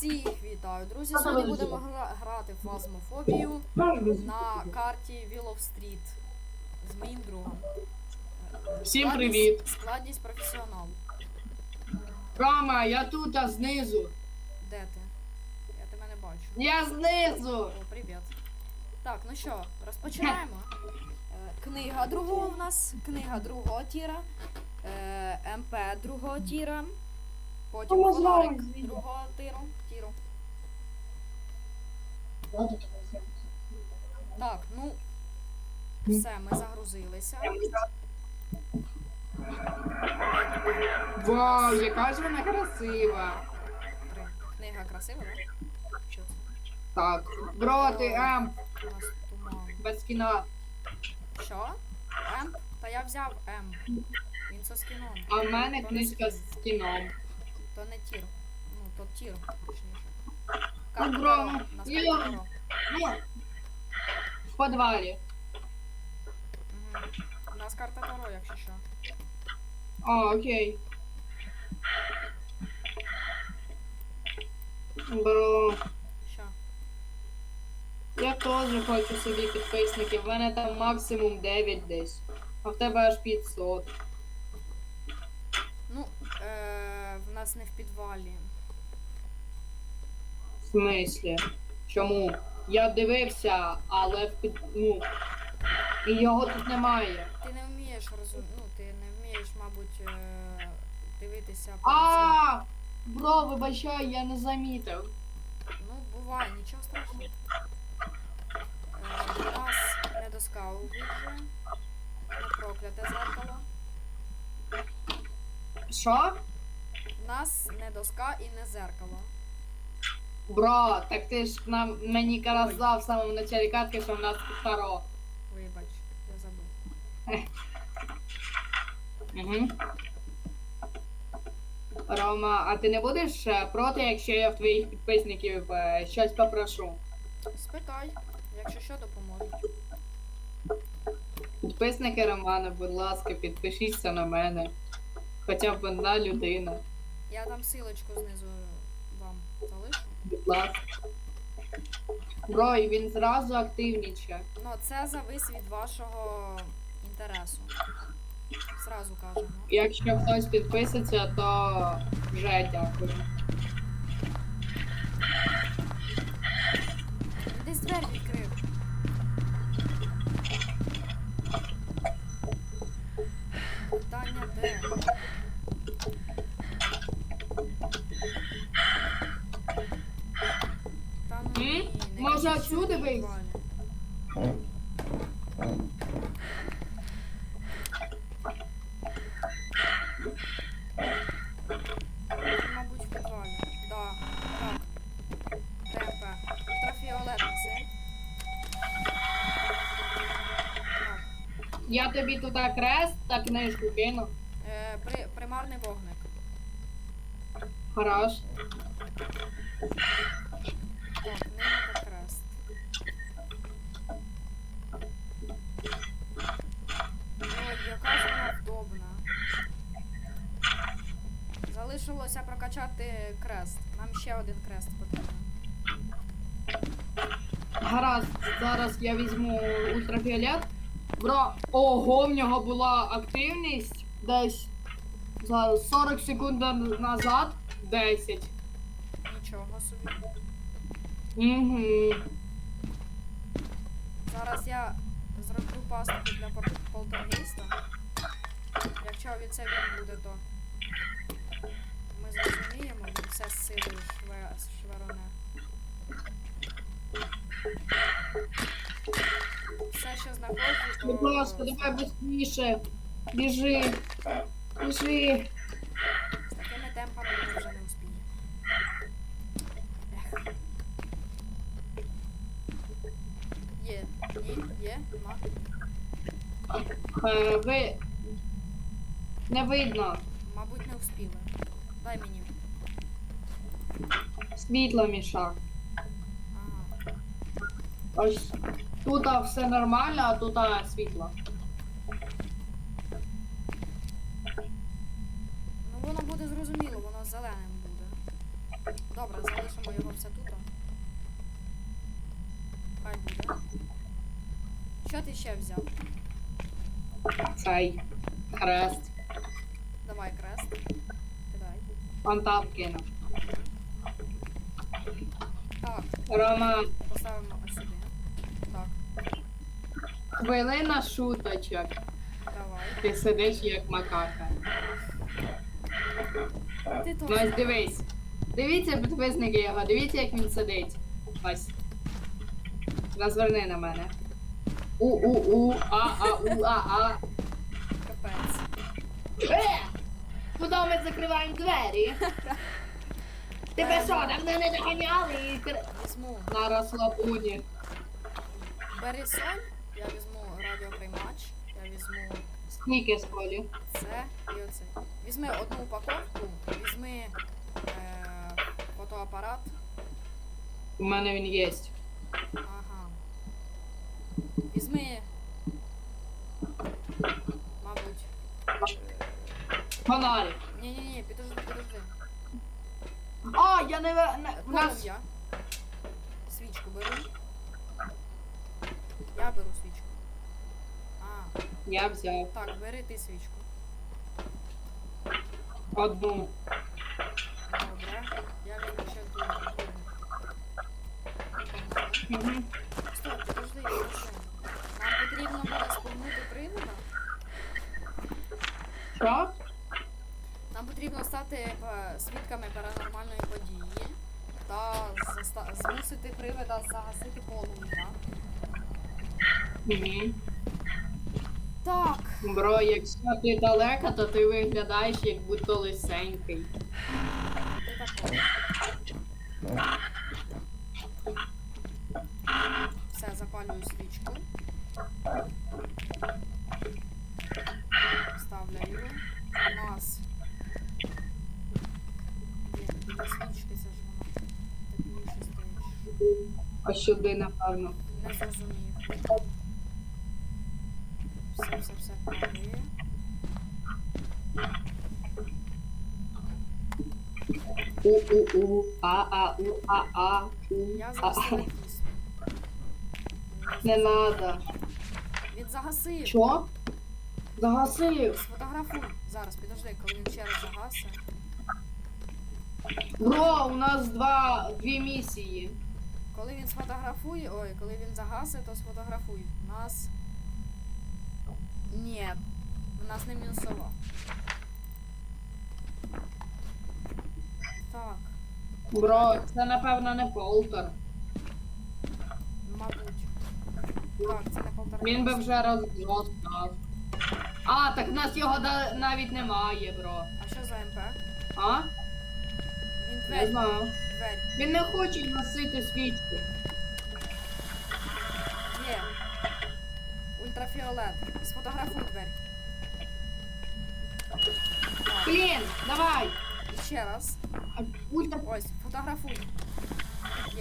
Всіх вітаю, друзі. Сьогодні будемо гра- грати в фазмофобію на карті Willow Street з моїм другом. Всім привіт. Складність професіонал. Рома, я тут, а знизу. Де ти? Я тебе не бачу. Я знизу. О, привіт. Так, ну що, розпочинаємо. Е, Книга другого в нас, книга другого тіра, е, МП другого тіра, потім Ну, фонарик звідти. другого тиру, тіру. Так, ну все, ми загрузилися. Вау, яка ж вона красива. Три. Книга красива, так? Що це? Так, бро, ти М, У нас туман. без кіна. Що? М? Та я взяв М. Він со скіном. А в мене книжка з кіном. То не тір. Ну, то тір, точніше. Бро, Таро. У нас я- карта Таро. Ну, в подвалі. У нас карта Таро, якщо що. А, окей. Бро, Що? я теж хочу собі підписників. В мене там максимум 9 десь. А в тебе аж 500. Нас не в підвалі. В смислі? Чому? Я дивився, але в під... ну, і його тут немає. Ти не вмієш розум... Ну, ти не вмієш, мабуть, е, дивитися по цим- А, бро, вибачай, я не замітив. Ну, буває, нічого страшного. Е, у нас не доска у віджі. Не прокляте зеркало. Що? Нас не доска і не зеркало. Бро, так ти ж нам мені казав в самому началі катки, що в нас таро. Вибач, я забув. Угу. Рома, а ти не будеш е, проти, якщо я в твоїх підписників е, щось попрошу? Спитай, якщо що, допоможуть. Підписники Романа, будь ласка, підпишіться на мене. Хоча б одна людина. Я там силочку знизу вам залишу. Будь ласка. Бро, і він зразу активніше. Ну, це завис від вашого інтересу. Зразу кажемо. Якщо хтось підписаться, то вже дякую. Я тобі туди крест та книжку кину. Е, при, примарний вогник. Хорош. Так, книга та крест. Ой, яка ж вона вдобна. Залишилося прокачати крест. Нам ще один крест потрібен. Гаразд, зараз я візьму ультрафіолет. Бро, ого, в нього була активність десь за 40 секунд назад 10. Нічого собі. Угу. Зараз я зроблю пастку для пор- полтергейста. Якщо від це він буде, то ми зрозуміємо, він все з силою шве, швероне. Все, що знаходжу. Будь ласка, давай швидше. Біжи. Біжи. З такими темпами ми вже не успіємо. Ех. Є, ні, є, нема. Е, ви. Не видно. Мабуть, не успіли. Дай мені. Світло мішак. Ага. Ось тут все нормально, а тут світло. Ну воно буде зрозуміло, воно зеленим буде. Добре, залишимо його все тут. Хай буде. Що ти ще взяв? Цей хрест. Давай крест. Кидай. Он там кинув. Так, Рома, поставимо. Так, хвилина шуточок. давай. Ти сидиш як макака. Ти Ну теж. ось дивись. Дивіться підписники його, дивіться, як він сидить. Ось. Розверни на мене. У-у-у, а-а-у-а-а. Капець. Е! Куди ми закриваємо двері? Тебе що, давно не доганяли і кр- Візьму. на розслабуні. Бери соль, я візьму Скільки з полі? це і оце. Візьми одну упаковку, візьми е, фотоапарат. У мене він є. Ага. Візьми. Мабуть. Фонарик. Ні-ні-ні, підожди, підожди. А, я не... ви- не... у нас... Полум'я. Свічку беру. Я беру свічку. Я взяв так, бери ти свічку. одну. Добре. Я візьму ще другу. Погнали. Мгм. Стоп, подожди, подожди. Нам потрібно буде спомнути привода. Що? Нам потрібно стати е, свідками паранормальної події та заста- змусити привида загасити полум'я. Мгм. Так, Бро, якщо ти далеко, то ти виглядаєш як будто лисенький. ти такого. Все, запалюю свічку. Ставляю. У нас є свічки, це ж вона тепліше стоїть. Ось сюди, напевно. Не зрозумів. У-у-у, а-а-у-а-а. Я у, загасила а-а. кість. Не надо. Він загасив. Що? Загасив. Сфотографуй. Зараз, підожди, коли він ще раз загасе. Бро, у нас два, дві місії. Коли він сфотографує, ой, коли він загасе, то сфотографуй. У нас. Ні. У нас не мінусова. Так, Бро, це напевно не полтер. мабуть. Так, це не полтора. Він би вже розгортав. А, так в нас його да- навіть немає, бро. А що за МП? А? Він Не двері. знаю. Двері. Він не хоче носити свічку. Є. Ультрафіолет. Сфотографуй двері. Так, давай. і ще раз. А, Ультра... Ось, фотографуй.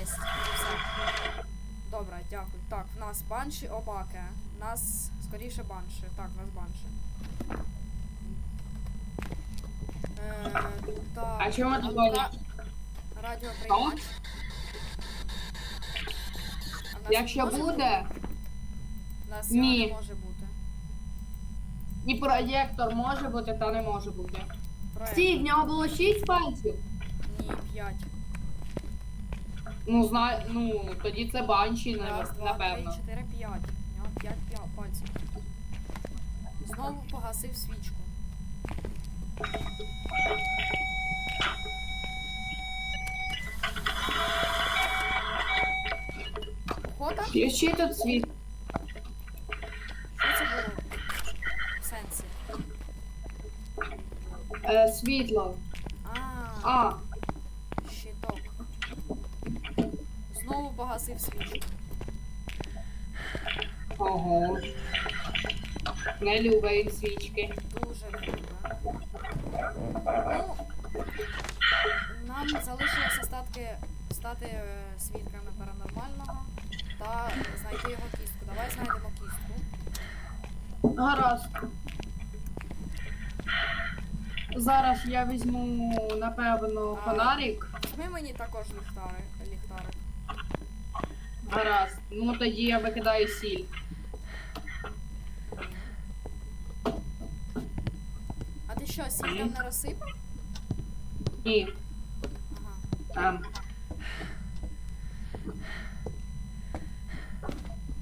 Єсть. Все. Добре, дякую. Так, в нас банші обаки. В нас скоріше банші. Так, в нас банші. Е, так. А чому ти банші? Радіоприймач. А в нас Якщо може буде, У нас Ні. не може бути. і проєктор може бути, та не може бути. Проект. Стій, в нього було 6 пальців. Ні, 5. Ну, зна... ну, тоді це банші, Раз, нав- два, напевно. три, чотири, п'ять. У нього п'ять п'я- пальців. Знову погасив свічку. Охота? І ще тут світ. Що це було? В сенсі. Е, світло. А, А, Погасив свічку. ого. Не любить він свічки. Дуже добре. Ну, нам залишилося статки, стати е, свідками паранормального та знайти його кістку. Давай знайдемо кістку. Гаразд. Зараз я візьму, напевно, А. фонарик. візьми мені також ліхтарик. Гаразд. Ну тоді я викидаю сіль. А ти що, сіль там не розсипав? Ні. Ага. Там.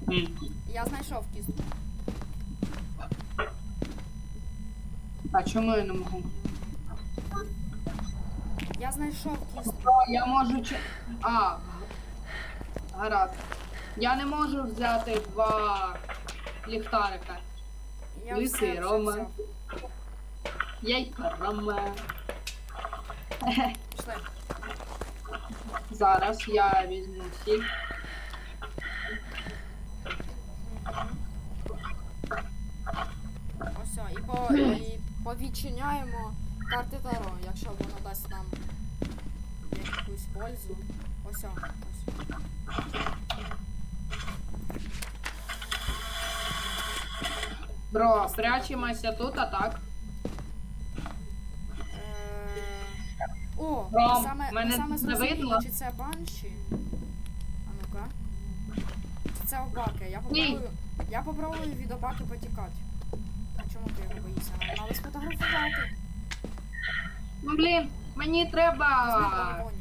М. Я знайшов кістку. А чому я не можу? Я знайшов кістку. О, я можу чи. А. Гаразд. Я не можу взяти два ліхтарика. Я Лиси, все, все Рома. раме. Пішли. Зараз я візьму сіль. Ось, о, і, по, і повідчиняємо карти Таро, якщо воно дасть нам якусь пользу. Ось, о, ось. Бро, прячемося тут, а так. Е, О, ми саме, мене саме не зрозуміли, видно? чи це банші. А ну-ка. Чи це обаки? Я попробую. Я попробую від обаки потікати. А чому ти його боїшся? Надо сфотографувати. Ну блін, мені треба благовоння.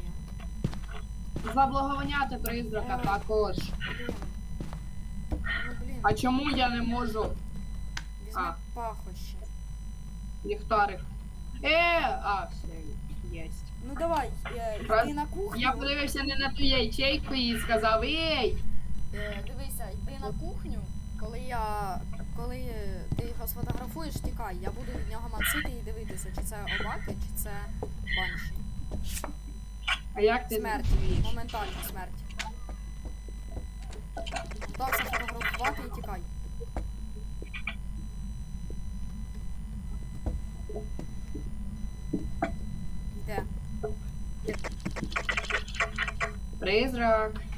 Заблаговоняти призрака також. Ну блін. А чому я не можу Візьми а. пахощі. ліхтарик? Е, а, все, єсть. Ну давай, е, Раз. йди на кухню. Я подивився не на ту ячейку і сказав, ей! Е, дивися, йди на кухню. Коли я. Коли е, ти його сфотографуєш, тікай. Я буду від нього мацити і дивитися, чи це обаки, чи це банші. А як ти Смерть. Моментальна смерть. Це фотографувати і тікай. Йде. Призрак.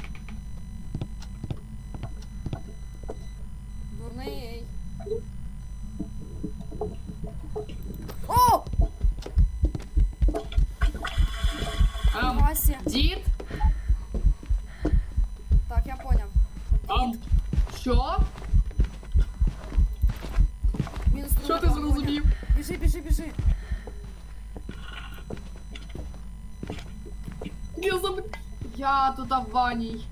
Я тут в ванній.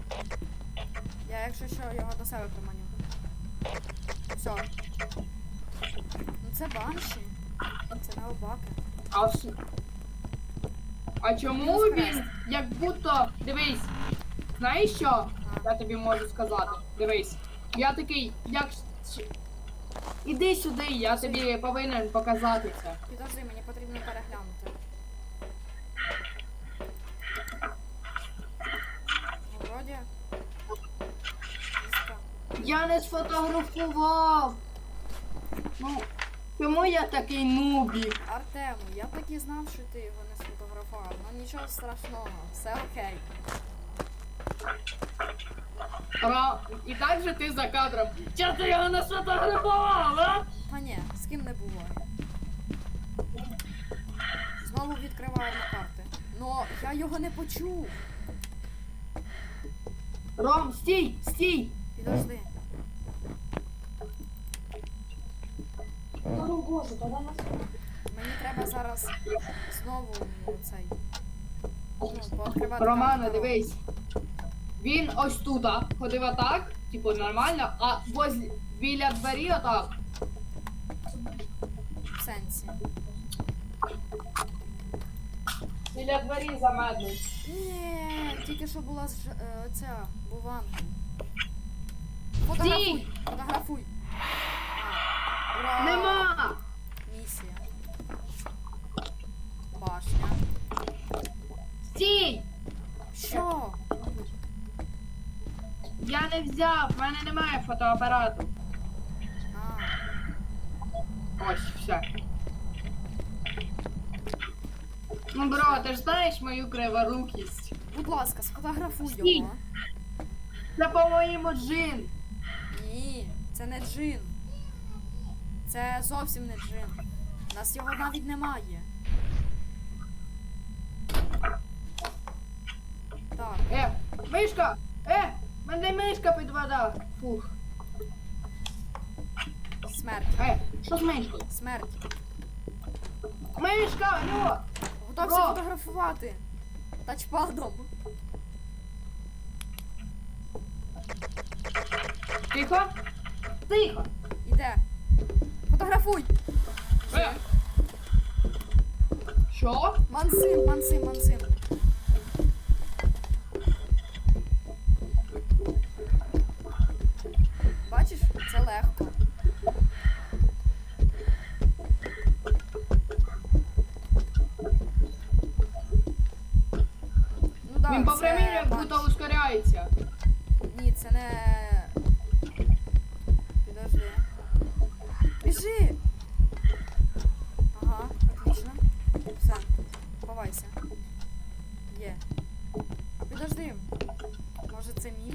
Я, якщо що, його до себе приманю. Все. Ну це банші. Це не обаки. А, вс- а чому він як будто. Дивись. Знаєш що? Я тобі можу сказати. Дивись. Я такий, як. Іди сюди, я тобі повинен показати це. Підожди, мені потрібно переглянути. Ну, Вроді. Міска. Я не сфотографував. Ну, чому я такий нубік? Артему, я так і знав, що ти його не сфотографував. Ну нічого страшного, все окей. Ра... І так же ти за кадром. Чого ти його не сфотографував, а? Та ні, з ким не буває. Знову відкриваємо карти. Но я його не почув. Ром, стій, стій! Підожди. Мені треба зараз знову цей. Ну, пооткривати карти. дивись. Він ось тут а, ходив отак, типу нормально, а воз біля двері отак. В сенсі. Біля двері замедний. Ні, тільки що була ж, е, ця буванка. Фотографуй! Фотографуй! Ура! Нема! Місія. Башня. Стій! Що? Я не взяв, в мене немає фотоапарату. А, Ось, все. Ну, бро, ти ж знаєш мою криворукість. будь ласка, сфотографуй Стій. його. Це, по-моєму, джин. Ні, це не джин. Це зовсім не джин. У нас його навіть немає. Так. Мишка! Е! Мене мишка підведа! Фух. Смерть. Е, що з мишкою? Смерть. Мишка, алло! Готовся Бро. фотографувати. Тачпадом. Тихо! Тихо! Іде. Фотографуй. Е. Що? Мансим, мансим, мансим. Бачиш, це легко. Ну да, Він по це як будто ускоряється. Ні, це не. Підожди. Біжи! Ага, отлично. Все, ховайся. Є. А підожди. Може це міні?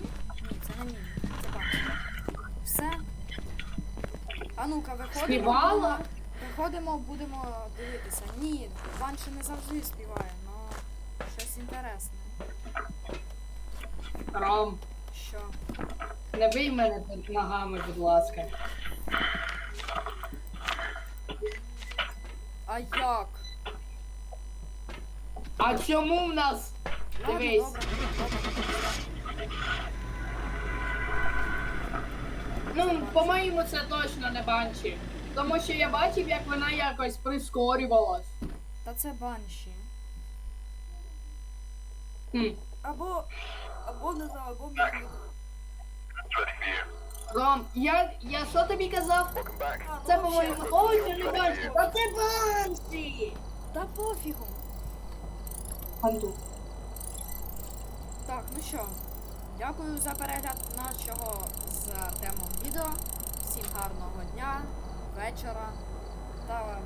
Ні, це не міні. Це банші. Все. А ну-ка, виходимо. Співала? будемо- Виходимо, будемо дивитися. Ні, банші не завжди співає, але щось інтересне. Ром, Що? не бий мене тут ногами, будь ласка. А як? А чому в нас? Ладно, Дивись. добре, добре. Ну, по-моєму, це точно не банші. Тому що я бачив, як вона якось прискорювалась. Та це банші. Хм. Або. Або не знаю, або мені. Ром, я, я що тобі казав? Це, по-моєму, точно не банші. Та це банші! Та пофігу. Анту. Так, ну що. Дякую за перегляд нашого з Артемом відео. Всім гарного дня, вечора та.